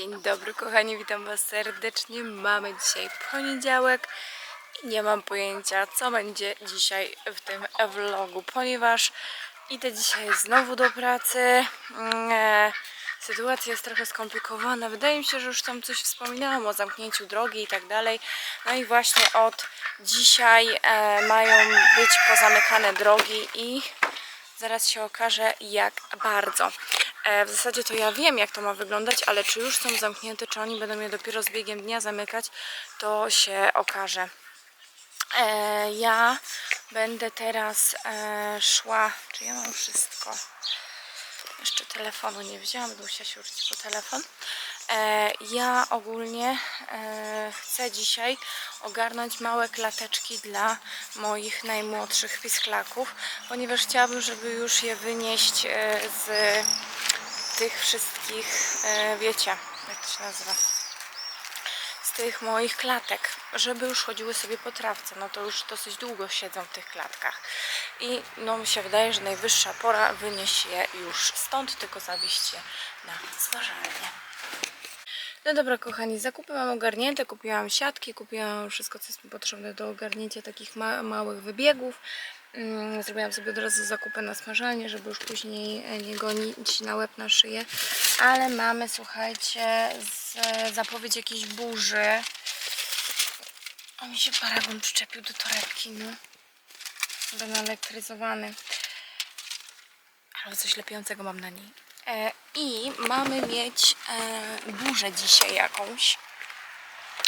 Dzień dobry kochani, witam was serdecznie. Mamy dzisiaj poniedziałek i nie mam pojęcia co będzie dzisiaj w tym vlogu, ponieważ idę dzisiaj znowu do pracy. Mm, e, Sytuacja jest trochę skomplikowana. Wydaje mi się, że już tam coś wspominałam o zamknięciu drogi i tak dalej. No i właśnie od dzisiaj e, mają być pozamykane drogi i Zaraz się okaże jak bardzo. E, w zasadzie to ja wiem jak to ma wyglądać, ale czy już są zamknięte, czy oni będą je dopiero z biegiem dnia zamykać, to się okaże. E, ja będę teraz e, szła, czy ja mam wszystko? Jeszcze telefonu nie wzięłam, będę musiała się uczyć po telefon. Ja ogólnie chcę dzisiaj ogarnąć małe klateczki dla moich najmłodszych pisklaków, ponieważ chciałabym, żeby już je wynieść z tych wszystkich, e, wiecie, jak to się nazywa? z tych moich klatek, żeby już chodziły sobie po trawce. No to już dosyć długo siedzą w tych klatkach. I no mi się wydaje, że najwyższa pora wynieść je już stąd, tylko zawieźć je na zważalnię. No dobra kochani, zakupy mam ogarnięte, kupiłam siatki, kupiłam wszystko co jest mi potrzebne do ogarnięcia takich ma małych wybiegów. Mm, Zrobiłam sobie od razu zakupy na smażalnię, żeby już później e, nie gonić na łeb na szyję. Ale mamy, słuchajcie, zapowiedź jakiejś burzy. O, mi się paragon przyczepił do torebki, no. Chyba naelektryzowany. Ale coś lepiącego mam na niej. E, I mamy mieć e, burzę dzisiaj jakąś.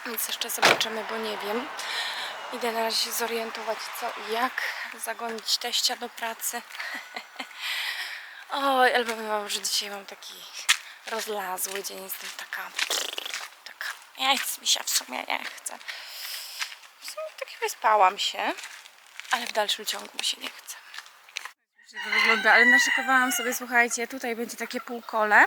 Więc jeszcze zobaczymy, bo nie wiem. Idę na razie się zorientować co i jak. Zagonić teścia do pracy. Oj, ale powiem wam, że dzisiaj mam taki rozlazły dzień. Jestem taka... taka... Nie chce mi się w sumie, nie chcę. W sumie tak wyspałam się. Ale w dalszym ciągu mi się nie chce. wygląda, ale naszykowałam sobie, słuchajcie, tutaj będzie takie półkole.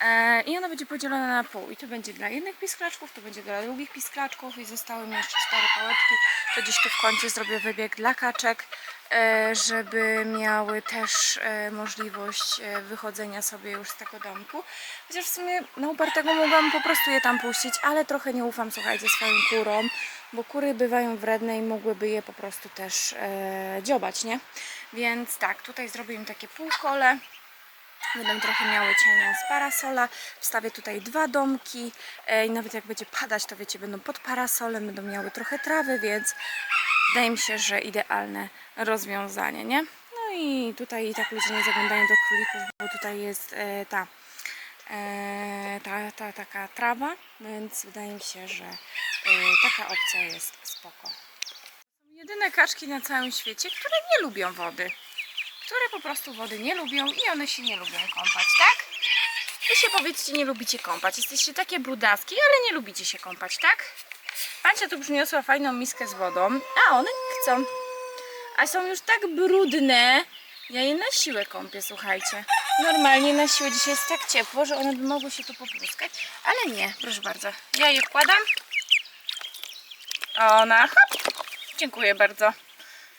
E, I ono będzie podzielone na pół. I to będzie dla jednych pisklaczków, to będzie dla drugich pisklaczków i zostały mi jeszcze cztery pałeczki. To gdzieś tu w kącie zrobię wybieg dla kaczek, e, żeby miały też e, możliwość wychodzenia sobie już z tego domku. Chociaż w sumie na upartego mogłam po prostu je tam puścić, ale trochę nie ufam, słuchajcie, swoim kurom, bo kury bywają wredne i mogłyby je po prostu też dziobać, nie? Więc tak, tutaj zrobię im takie półkole. Będą trochę miały cienia z parasola. Wstawię tutaj dwa domki e, i nawet jak będzie padać, to wiecie, będą pod parasolem, będą miały trochę trawy, więc wydaje mi się, że idealne rozwiązanie, nie? No i tutaj i tak ludzie nie zaglądają do królików, bo tutaj jest e, ta, e, ta, ta taka trawa, więc wydaje mi się, że taka opcja jest spoko. Jedyne kaczki na całym świecie, które nie lubią wody które po prostu wody nie lubią i one się nie lubią kąpać, tak? Wy się powiedzcie, nie lubicie kąpać. Jesteście takie brudaski, ale nie lubicie się kąpać, tak? Pancia tu przyniosła fajną miskę z wodą, a one chcą. A są już tak brudne. Ja je na siłę kąpię, słuchajcie. Normalnie na siłę dzisiaj jest tak ciepło, że one by mogły się tu popluskać, ale nie, proszę bardzo. Ja je wkładam. Ona, hop, dziękuję bardzo.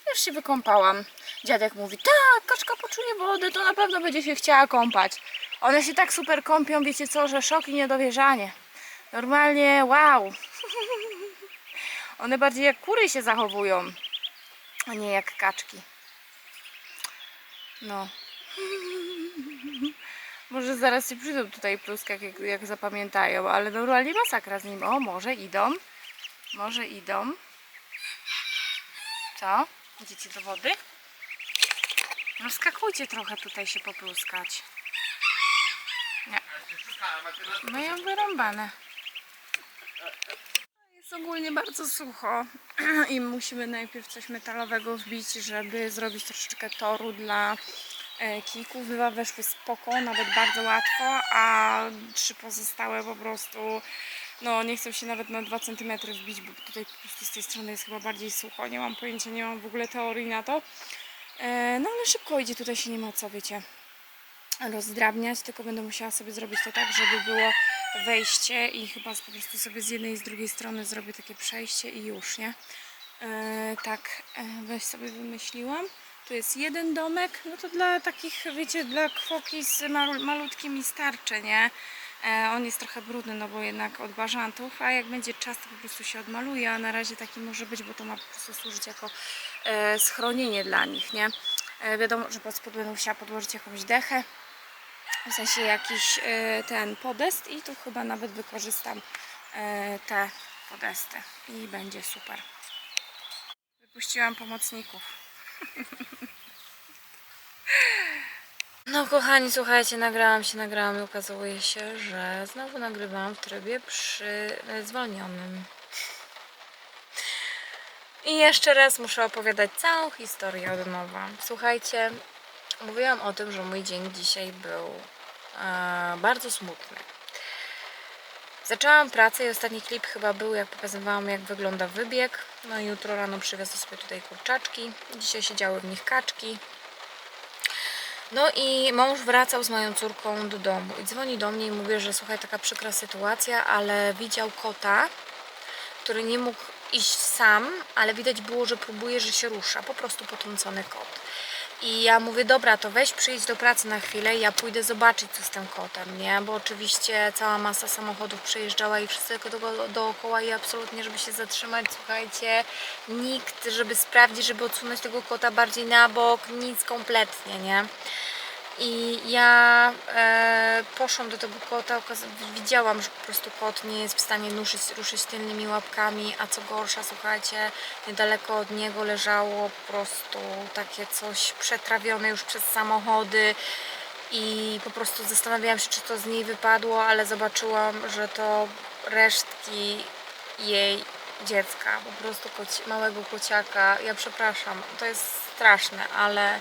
Już się wykąpałam. Dziadek mówi, tak, kaczka poczuje wodę, to na pewno będzie się chciała kąpać. One się tak super kąpią, wiecie co, że szok i niedowierzanie. Normalnie, wow. One bardziej jak kury się zachowują, a nie jak kaczki. No. Może zaraz się przyjdą tutaj pluskak, jak, jak zapamiętają, ale normalnie masakra z nim. O, może idą. Może idą. Co? Idziecie do wody? No skakujcie trochę tutaj się popluskać. Nie. Mają wyrąbane. Jest ogólnie bardzo sucho i musimy najpierw coś metalowego wbić, żeby zrobić troszeczkę toru dla e, kików. Dwa weszły spoko, nawet bardzo łatwo, a trzy pozostałe po prostu no nie chcę się nawet na 2 cm wbić, bo tutaj po prostu z tej strony jest chyba bardziej sucho. Nie mam pojęcia, nie mam w ogóle teorii na to. E, no ale szybko idzie, tutaj się nie ma co, wiecie, rozdrabniać, tylko będę musiała sobie zrobić to tak, żeby było wejście i chyba po prostu sobie z jednej i z drugiej strony zrobię takie przejście i już, nie? E, tak, e, weź sobie wymyśliłam. Tu jest jeden domek, no to dla takich, wiecie, dla kwoki z malu- malutkimi starczy, nie? E, on jest trochę brudny, no bo jednak od bażantów, a jak będzie czas, to po prostu się odmaluje, a na razie taki może być, bo to ma po prostu służyć jako e, schronienie dla nich, nie? E, wiadomo, że pod spód będę musiała podłożyć jakąś dechę, w sensie jakiś ten podest i tu chyba nawet wykorzystam te podesty i będzie super. Wypuściłam pomocników. No kochani, słuchajcie, nagrałam się, nagrałam i okazuje się, że znowu nagrywałam w trybie przy zwolnionym. I jeszcze raz muszę opowiadać całą historię od nowa. Słuchajcie, mówiłam o tym, że mój dzień dzisiaj był e, bardzo smutny. Zaczęłam pracę i ostatni klip chyba był, jak pokazywałam, jak wygląda wybieg. No i jutro rano przywiozę sobie tutaj kurczaczki. Dzisiaj siedziały w nich kaczki. No i mąż wracał z moją córką do domu i dzwoni do mnie i mówi, że słuchaj, taka przykra sytuacja, ale widział kota, który nie mógł iść sam, ale widać było, że próbuje, że się rusza. Po prostu potrącony kot. I ja mówię, dobra, to weź przyjdź do pracy na chwilę i ja pójdę zobaczyć, co z tym kotem, nie? Bo oczywiście cała masa samochodów przejeżdżała i wszyscy tylko do, dookoła i absolutnie, żeby się zatrzymać, słuchajcie, nikt, żeby sprawdzić, żeby odsunąć tego kota bardziej na bok, nic kompletnie, nie? I ja e, poszłam do tego kota, widziałam, że po prostu kot nie jest w stanie ruszyć, ruszyć tylnymi łapkami, a co gorsza, słuchajcie, niedaleko od niego leżało po prostu takie coś przetrawione już przez samochody i po prostu zastanawiałam się, czy to z niej wypadło, ale zobaczyłam, że to resztki jej dziecka, po prostu koci- małego kociaka. Ja przepraszam, to jest straszne, ale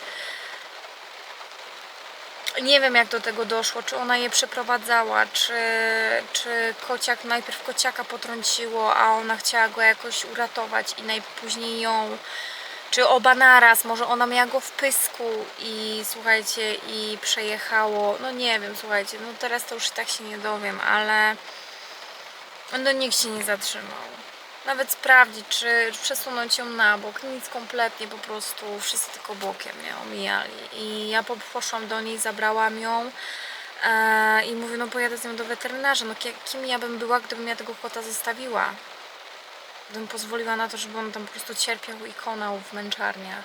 nie wiem jak do tego doszło, czy ona je przeprowadzała, czy, czy kociak najpierw kociaka potrąciło, a ona chciała go jakoś uratować i najpóźniej ją, czy oba naraz, może ona miała go w pysku i słuchajcie, i przejechało, no nie wiem, słuchajcie, no teraz to już i tak się nie dowiem, ale no nikt się nie zatrzymał. Nawet sprawdzić, czy przesunąć ją na bok. Nic kompletnie, po prostu wszyscy tylko bokiem mnie omijali. I ja po- poszłam do niej, zabrałam ją e, i mówię, no pojadę z nią do weterynarza. No ki- kim ja bym była, gdybym ja tego kota zostawiła? Gdybym pozwoliła na to, żeby on tam po prostu cierpiał i konał w męczarniach.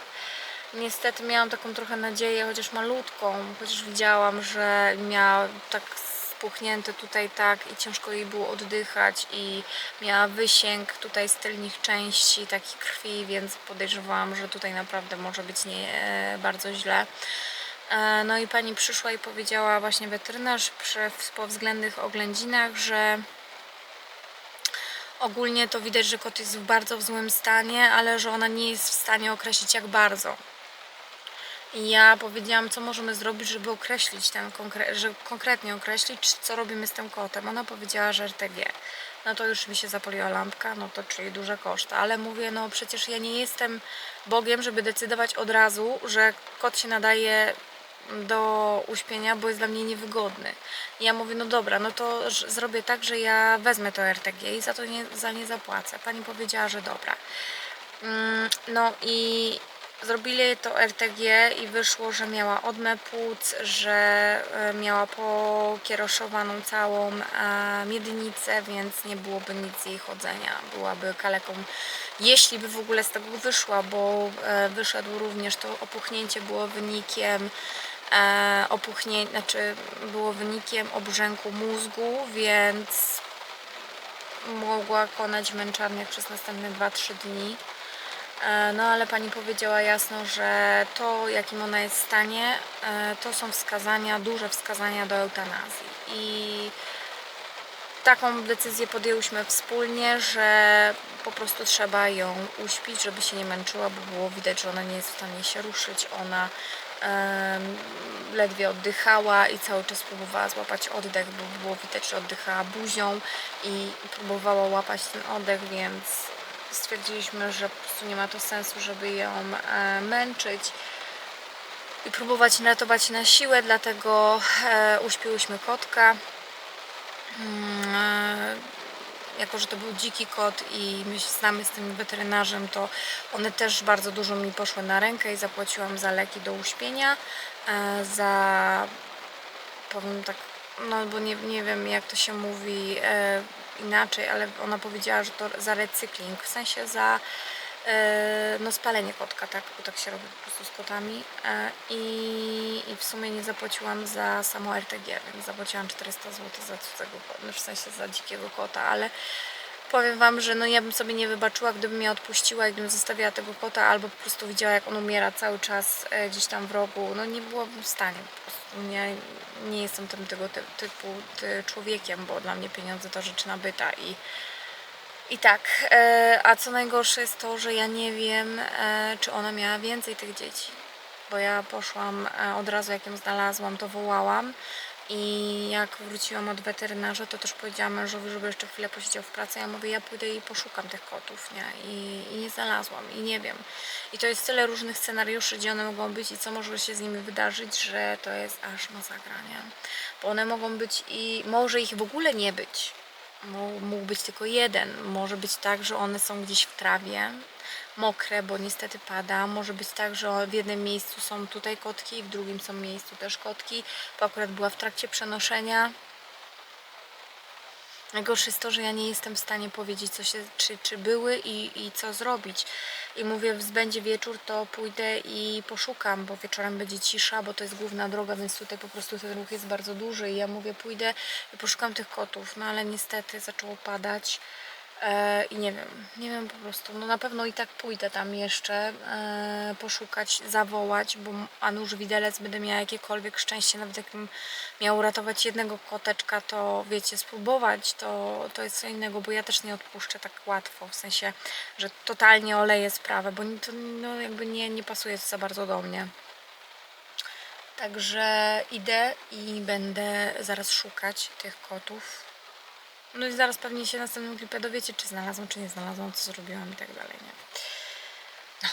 Niestety miałam taką trochę nadzieję, chociaż malutką, chociaż widziałam, że miała tak spuchnięte tutaj tak i ciężko jej było oddychać i miała wysięg tutaj z tylnych części, taki krwi, więc podejrzewałam, że tutaj naprawdę może być nie e, bardzo źle. E, No i pani przyszła i powiedziała właśnie weterynarz przy, po względnych oględzinach, że ogólnie to widać, że kot jest w bardzo złym stanie, ale że ona nie jest w stanie określić jak bardzo. I ja powiedziałam, co możemy zrobić, żeby określić ten konkre- że konkretnie określić, co robimy z tym kotem. Ona powiedziała, że RTG. No to już mi się zapaliła lampka, no to czyli duże koszty. Ale mówię, no przecież ja nie jestem Bogiem, żeby decydować od razu, że kot się nadaje do uśpienia, bo jest dla mnie niewygodny. I ja mówię, no dobra, no to zrobię tak, że ja wezmę to RTG i za to nie, za nie zapłacę. Pani powiedziała, że dobra. Mm, No i zrobili to RTG i wyszło, że miała odmę płuc, że e, miała pokieroszowaną całą e, miednicę, więc nie byłoby nic jej chodzenia. Byłaby kaleką, jeśli by w ogóle z tego wyszła, bo e, wyszedł również to opuchnięcie było wynikiem e, opuchnię, znaczy było wynikiem obrzęku mózgu, więc mogła konać w męczarniach przez następne 2-3 dni. E, No ale pani powiedziała jasno, że to jakim ona jest w stanie, e, to są wskazania, duże wskazania do eutanazji. I taką decyzję podjęłyśmy wspólnie, że po prostu trzeba ją uśpić, żeby się nie męczyła, bo było widać, że ona nie jest w stanie się ruszyć. Ona ledwie oddychała i cały czas próbowała złapać oddech, bo było widać, że oddychała buzią i próbowała łapać ten oddech, więc stwierdziliśmy, że po prostu nie ma to sensu, żeby ją e, męczyć i próbować ratować na siłę, dlatego e, uśpiłyśmy kotka. Mm, e, jako, że to był dziki kot i my się znamy z tym weterynarzem, to one też bardzo dużo mi poszły na rękę i zapłaciłam za leki do uśpienia, za powiem tak no bo nie, nie wiem jak to się mówi inaczej, ale ona powiedziała, że to za recykling, w sensie za e, no spalenie kotka, tak, bo tak się robi po prostu z kotami. E, i, i w sumie nie zapłaciłam za samo RTG, więc zapłaciłam 400 zł za cudzego no w sensie za dzikiego kota, ale powiem Wam, że no ja bym sobie nie wybaczyła, gdybym mnie odpuściła i gdybym zostawiła tego kota, albo po prostu widziała, jak on umiera cały czas e, gdzieś tam w rogu. No nie byłabym w stanie. Po prostu nie, nie jestem tym tego ty, typu ty, człowiekiem, bo dla mnie pieniądze to rzecz nabyta i i tak, e, a co najgorsze jest to, że ja nie wiem, e, czy ona miała więcej tych dzieci. Bo ja poszłam od razu, jak ją znalazłam, to wołałam. I jak wróciłam od weterynarza, to też powiedziałam mężowi, żeby jeszcze chwilę posiedział w pracy. Ja mówię, ja pójdę i poszukam tych kotów, nie? I, I nie znalazłam, i nie wiem. I to jest tyle różnych scenariuszy, gdzie one mogą być i co może się z nimi wydarzyć, że to jest aż masakra, nie? Bo one mogą być i może ich w ogóle nie być. Mógł być tylko jeden. Może być tak, że one są gdzieś w trawie, mokre, bo niestety pada. Może być tak, że w jednym miejscu są tutaj kotki, w drugim są miejscu też kotki, bo akurat była w trakcie przenoszenia. Najgorsze jest to, że ja nie jestem w stanie powiedzieć, co się, czy, czy były i, i co zrobić. I mówię, będzie wieczór, to pójdę i poszukam, bo wieczorem będzie cisza, bo to jest główna droga, więc tutaj po prostu ten ruch jest bardzo duży. I ja mówię, pójdę i poszukam tych kotów. No ale niestety zaczęło padać. E, I nie wiem, nie wiem po prostu. No na pewno i tak pójdę tam jeszcze e, poszukać, zawołać, bo a nuż widelec będę miała jakiekolwiek szczęście, nawet jakbym miał uratować jednego koteczka, to wiecie, spróbować, to, to jest co innego, bo ja też nie odpuszczę tak łatwo, w sensie, że totalnie oleję sprawę, bo to no, jakby nie, nie pasuje to za bardzo do mnie. Także idę i będę zaraz szukać tych kotów. No i zaraz pewnie się następnym klipie dowiecie, czy znalazłam, czy nie znalazłam, co zrobiłam i tak dalej, nie? No.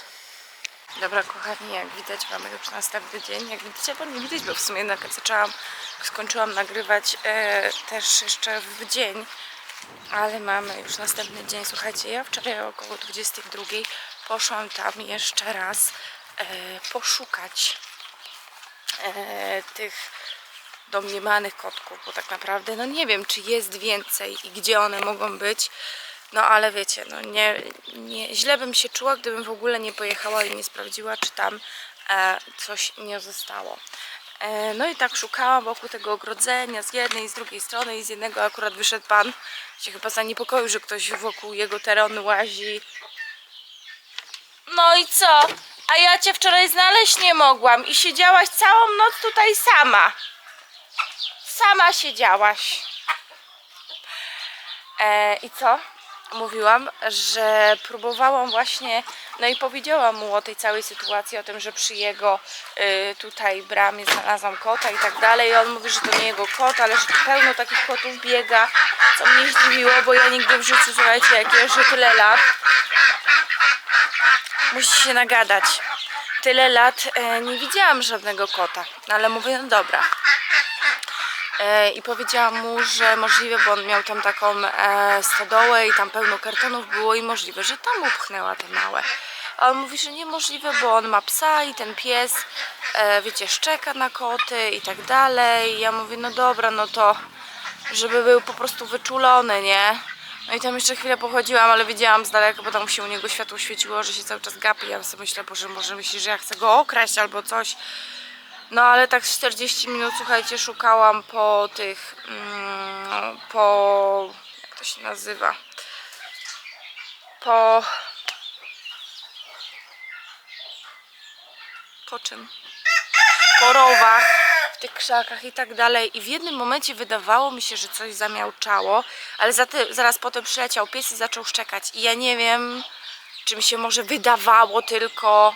Dobra, kochani, jak widać, mamy już następny dzień. Jak widzicie, bo nie widać, bo w sumie jednak zaczęłam, skończyłam nagrywać e, też jeszcze w dzień, ale mamy już następny dzień. Słuchajcie, ja wczoraj około 22 poszłam tam jeszcze raz e, poszukać e, tych domniemanych kotków, bo tak naprawdę no nie wiem, czy jest więcej i gdzie one mogą być. No ale wiecie, no nie, nie, źle bym się czuła, gdybym w ogóle nie pojechała i nie sprawdziła, czy tam e, coś nie zostało. E, no i tak szukałam wokół tego ogrodzenia z jednej i z drugiej strony i z jednego akurat wyszedł pan, się chyba zaniepokoił, że ktoś wokół jego terenu łazi. No i co? A ja cię wczoraj znaleźć nie mogłam i siedziałaś całą noc tutaj sama sama siedziałaś. E, I co? Mówiłam, że próbowałam właśnie, no i powiedziałam mu o tej całej sytuacji, o tym, że przy jego y, tutaj bramie znalazłam kota i tak dalej. I on mówi, że to nie jego kot, ale że tu pełno takich kotów biega, co mnie zdziwiło, bo ja nigdy w życiu, słuchajcie, jak jeżdżę tyle lat, musi się nagadać. Tyle lat e, nie widziałam żadnego kota, no ale mówię, no dobra, i powiedziałam mu, że możliwe, bo on miał tam taką e, stodołę i tam pełno kartonów było i możliwe, że tam upchnęła te małe. A on mówi, że niemożliwe, bo on ma psa i ten pies, e, wiecie, szczeka na koty i tak dalej. I ja mówię, no dobra, no to żeby był po prostu wyczulony, nie? No i tam jeszcze chwilę pochodziłam, ale widziałam z daleka, bo tam się u niego światło świeciło, że się cały czas gapi. Ja sobie myślę, Boże, może myśli, że ja chcę go okraść albo coś. No ale tak 40 minut, słuchajcie, szukałam po tych, mm, po, jak to się nazywa, po, po czym? Po rowach, w tych krzakach i tak dalej. I w jednym momencie wydawało mi się, że coś zamiałczało, ale za ty, zaraz potem przyleciał pies i zaczął szczekać. I ja nie wiem, czy mi się może wydawało tylko,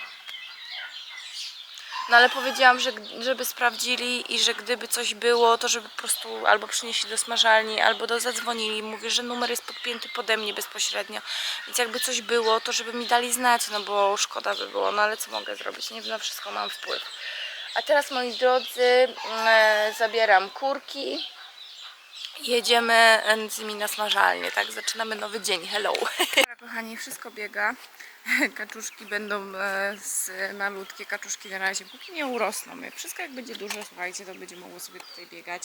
no ale powiedziałam, że żeby sprawdzili i że gdyby coś było, to żeby po prostu albo przynieśli do smażalni, albo do zadzwonili. Mówię, że numer jest podpięty pode mnie bezpośrednio. Więc jakby coś było, to żeby mi dali znać, no bo szkoda by było. No ale co mogę zrobić? Nie na wszystko mam wpływ. A teraz moi drodzy, mm, e, zabieram kurki jedziemy e, z nimi na smażalnię, tak? Zaczynamy nowy dzień, hello. Kochani, wszystko biega. Kaczuszki będą e, z malutkie kaczuszki na razie, póki nie urosną. Wszystko jak będzie duże, słuchajcie, to będzie mogło sobie tutaj biegać.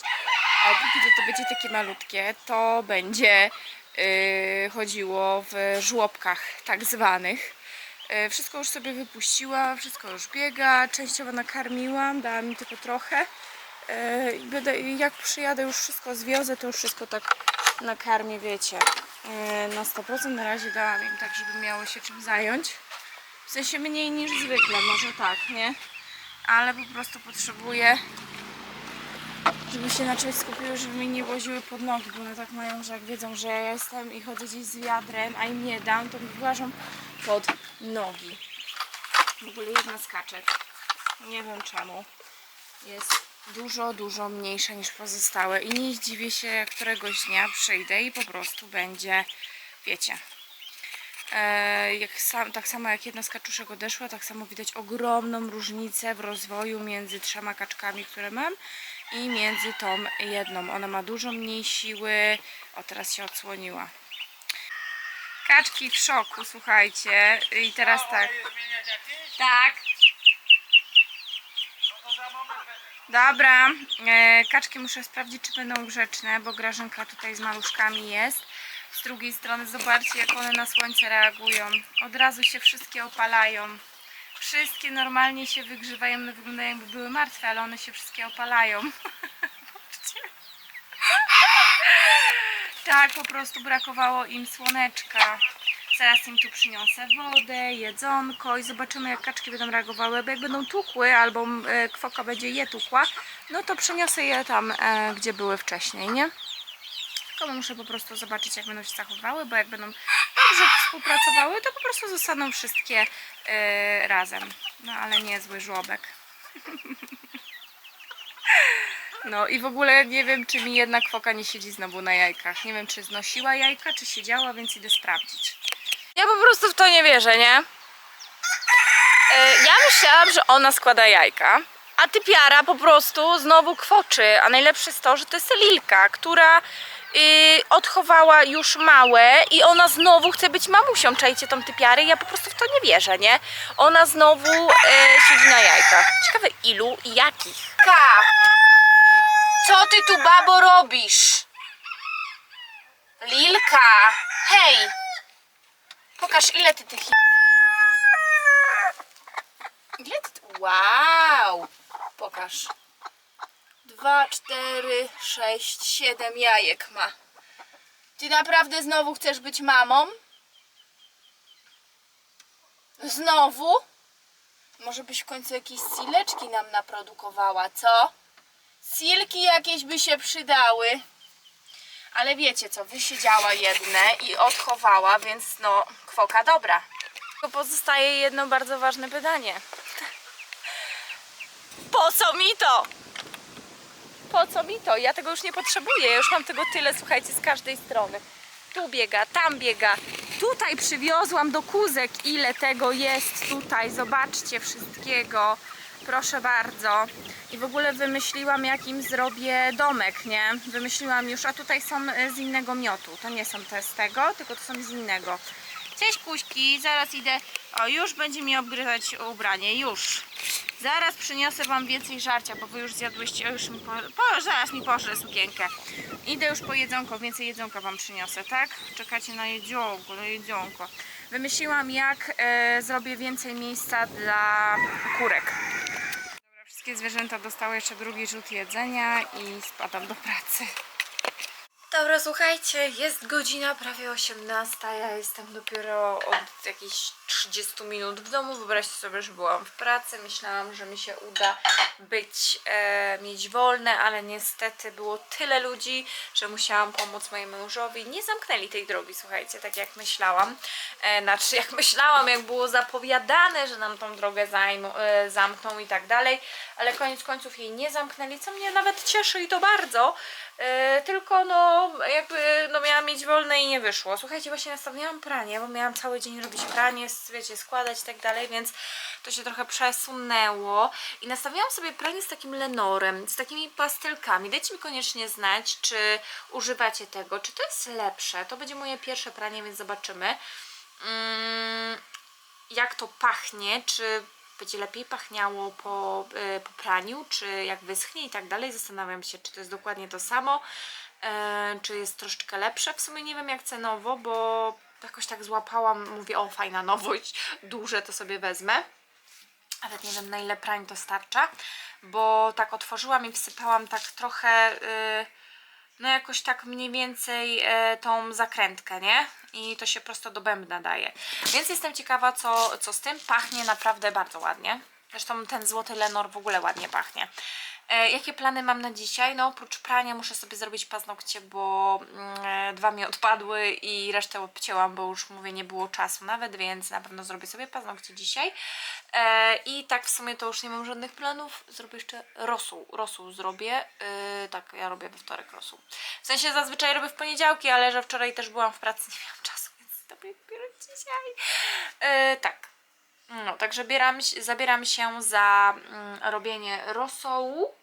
A póki to, to będzie takie malutkie, to będzie y, chodziło w żłobkach tak zwanych. Y, Wszystko już sobie wypuściłam, wszystko już biega, częściowo nakarmiłam, dałam mi tylko trochę. Y, i jak przyjadę, już wszystko zwiozę, to już wszystko tak nakarmię, wiecie, na 100%. Na razie dałam im tak, żeby miały się czym zająć. W sensie mniej niż zwykle, może tak, nie? Ale po prostu potrzebuję żeby się na czymś skupiły, żeby mi nie łoziły pod nogi, bo one tak mają, że jak wiedzą, że ja jestem i chodzę gdzieś z wiadrem, a im nie dam, to mi włażą pod nogi. W ogóle jedna z nie wiem czemu, jest dużo, dużo mniejsza niż pozostałe i nie zdziwię się, jak któregoś dnia przyjdę i po prostu będzie, wiecie, E, jak sam, tak samo jak jedna z kaczuszek odeszła, tak samo widać ogromną różnicę w rozwoju między trzema kaczkami, które mam i między tą jedną. Ona ma dużo mniej siły. O, teraz się odsłoniła. Kaczki w szoku, słuchajcie. I teraz tak. Tak. Dobra, e, kaczki muszę sprawdzić, czy będą grzeczne, bo Grażynka tutaj z maluszkami jest. Z drugiej strony zobaczcie, jak one na słońce reagują. Od razu się wszystkie opalają. Wszystkie normalnie się wygrzewają, one wyglądają jakby były martwe, ale one się wszystkie opalają. Tak, po prostu brakowało im słoneczka. Zaraz im tu przyniosę wodę, jedzonko i zobaczymy jak kaczki będą reagowały. Bo jak będą tukły albo e, kwoka będzie je tukła, no to przeniosę je tam, e, gdzie były wcześniej, nie? Tylko muszę po prostu zobaczyć, jak będą się zachowywały, bo jak będą dobrze współpracowały, to po prostu zostaną wszystkie e, razem. No ale nie zły żłobek. No i w ogóle nie wiem, czy mi jedna kwoka nie siedzi znowu na jajkach. Nie wiem, czy znosiła jajka, czy siedziała, więc idę sprawdzić. Ja po prostu w to nie wierzę, nie? E, Ja myślałam, że ona składa jajka, a typiara po prostu znowu kwoczy. A najlepsze jest to, że to jest Lilka, która y, odchowała już małe i ona znowu chce być mamusią. Czajcie tą typiarę? Ja po prostu w to nie wierzę, nie? Ona znowu e, siedzi na jajkach. Ciekawe ilu i jakich. Ka! Co ty tu, babo, robisz? Lilka! Hej! Pokaż, ile ty tych... Ile ty... Wow! Pokaż. Dwa, cztery, sześć, siedem jajek ma. Ty naprawdę znowu chcesz być mamą? Znowu? Może byś w końcu jakieś sileczki nam naprodukowała, co? Silki jakieś by się przydały. Ale wiecie co, wysiedziała jedne i odchowała, więc no, kwoka dobra. Tylko pozostaje jedno bardzo ważne pytanie. Po co mi to? Po co mi to? Ja tego już nie potrzebuję. Ja już mam tego tyle, słuchajcie, z każdej strony. Tu biega, tam biega. Tutaj przywiozłam do kuzek, ile tego jest tutaj. Zobaczcie wszystkiego. Proszę bardzo. I w ogóle wymyśliłam, jak im zrobię domek, nie? Wymyśliłam już, a tutaj są e, z innego miotu. To nie są te z tego, tylko to są z innego. Cześć kuśki, zaraz idę. O, już będzie mi obgryzać ubranie, już. Zaraz przyniosę wam więcej żarcia, bo wy już zjadłyście, już mi po, po, zaraz mi pożrę sukienkę. Idę już po jedzonko, więcej jedzonka wam przyniosę, tak? Czekacie na jedzonko, na jedzonko. Wymyśliłam, jak e, zrobię więcej miejsca dla kurek. Dobra, wszystkie zwierzęta dostały jeszcze drugi rzut jedzenia i spadam do pracy. Dobra, słuchajcie, jest godzina prawie 18. Ja jestem dopiero od jakichś 30 minut w domu. Wyobraźcie sobie, że byłam w pracy. Myślałam, że mi się uda być, e, mieć wolne, ale niestety było tyle ludzi, że musiałam pomóc mojemu mężowi. Nie zamknęli tej drogi, słuchajcie, tak jak myślałam. E, znaczy, jak myślałam, jak było zapowiadane, że nam tą drogę zajmą, e, zamkną i tak dalej, ale koniec końców jej nie zamknęli, co mnie nawet cieszy i to bardzo. E, tylko no jakby no miałam mieć wolne i nie wyszło. Słuchajcie, właśnie nastawiłam pranie, bo miałam cały dzień robić pranie, wiecie, składać i tak dalej, więc to się trochę przesunęło. I nastawiłam sobie pranie z takim lenorem, z takimi pastelkami. Dajcie mi koniecznie znać, czy używacie tego, czy to jest lepsze. To będzie moje pierwsze pranie, więc zobaczymy. Mm, jak to pachnie, czy będzie lepiej pachniało po, y, po praniu, czy jak wyschnie i tak dalej. Zastanawiam się, czy to jest dokładnie to samo, e, czy jest troszeczkę lepsze. W sumie nie wiem jak cenowo, bo jakoś tak złapałam, mówię, o fajna nowość, duże to sobie wezmę. Nawet nie wiem na ile prań to starcza, bo tak otworzyłam i wsypałam tak trochę... y, no jakoś tak mniej więcej e, tą zakrętkę, nie? I to się prosto do bębna daje. Więc jestem ciekawa, co, co z tym. Pachnie naprawdę bardzo ładnie. Zresztą ten złoty Lenor w ogóle ładnie pachnie. E, jakie plany mam na dzisiaj? No oprócz prania muszę sobie zrobić paznokcie, bo mm, e, dwa mi odpadły i resztę obcięłam, bo już mówię, nie było czasu nawet, więc na pewno zrobię sobie paznokcie dzisiaj. E, I tak w sumie to już nie mam żadnych planów. Zrobię jeszcze rosół. Rosół zrobię. Tak, ja robię we wtorek rosół. W sensie zazwyczaj robię w poniedziałki, ale że wczoraj też byłam w pracy, nie miałam czasu, więc dopiero dzisiaj. Tak. No, także bieram, zabieram się za mm, robienie rosołu.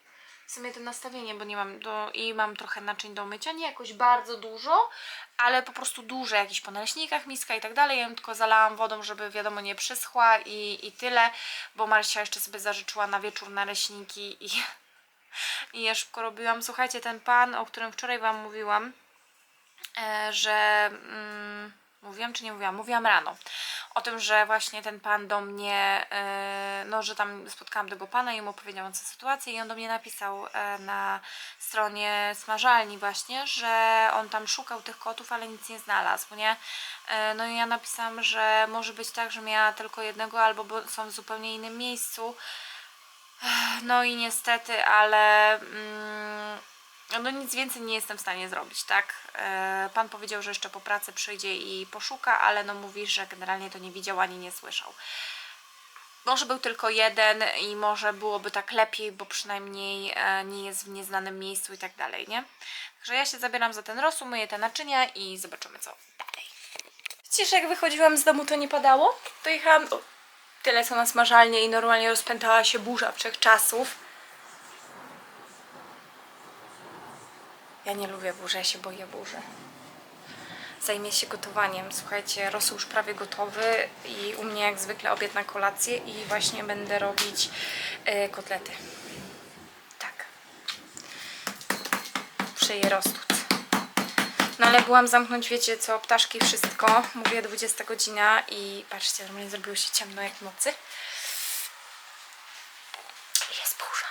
Sumie to nastawienie, bo nie mam do, i mam trochę naczyń do mycia, nie jakoś bardzo dużo, ale po prostu duże, jakieś po naleśnikach, miska i tak dalej. Ja ją tylko zalałam wodą, żeby wiadomo nie przyschła i, i tyle, bo Marysia jeszcze sobie zażyczyła na wieczór naleśniki i, i ja szybko robiłam. Słuchajcie, ten pan, o którym wczoraj Wam mówiłam, e, że mm, mówiłam czy nie mówiłam? Mówiłam rano o tym, że właśnie ten pan do mnie, e, no że tam spotkałam tego pana i mu opowiedziałam całą sytuację i on do mnie napisał e, na stronie smażalni właśnie, że on tam szukał tych kotów, ale nic nie znalazł, nie? E, No i ja napisałam, że może być tak, że miała tylko jednego albo bo są w zupełnie innym miejscu. No i niestety, ale mm, no nic więcej nie jestem w stanie zrobić, tak? E, Pan powiedział, że jeszcze po pracy przyjdzie i poszuka, ale no mówi, że generalnie to nie widział ani nie słyszał. Może był tylko jeden i może byłoby tak lepiej, bo przynajmniej e, nie jest w nieznanym miejscu i tak dalej, nie? Także ja się zabieram za ten rosół, myję te naczynia i zobaczymy co dalej. Widzisz, jak wychodziłam z domu, to nie padało? To jechałam o, tyle co na smażalnię i normalnie rozpętała się burza wszechczasów. Ja nie lubię burzy, ja się boję burzy. Zajmie się gotowaniem. Słuchajcie, rosół już prawie gotowy i u mnie jak zwykle obiad na kolację i właśnie będę robić e, kotlety. Tak. Szyję rostód. No ale byłam zamknąć, wiecie co, ptaszki, wszystko. Mówię 20 godzina i patrzcie, normalnie zrobiło się ciemno jak w nocy. Jest burza.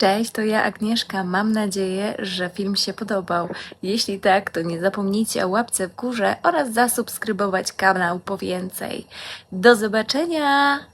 Cześć, to ja Agnieszka. Mam nadzieję, że film się podobał. Jeśli tak, to nie zapomnijcie o łapce w górze oraz zasubskrybować kanał po więcej. Do zobaczenia!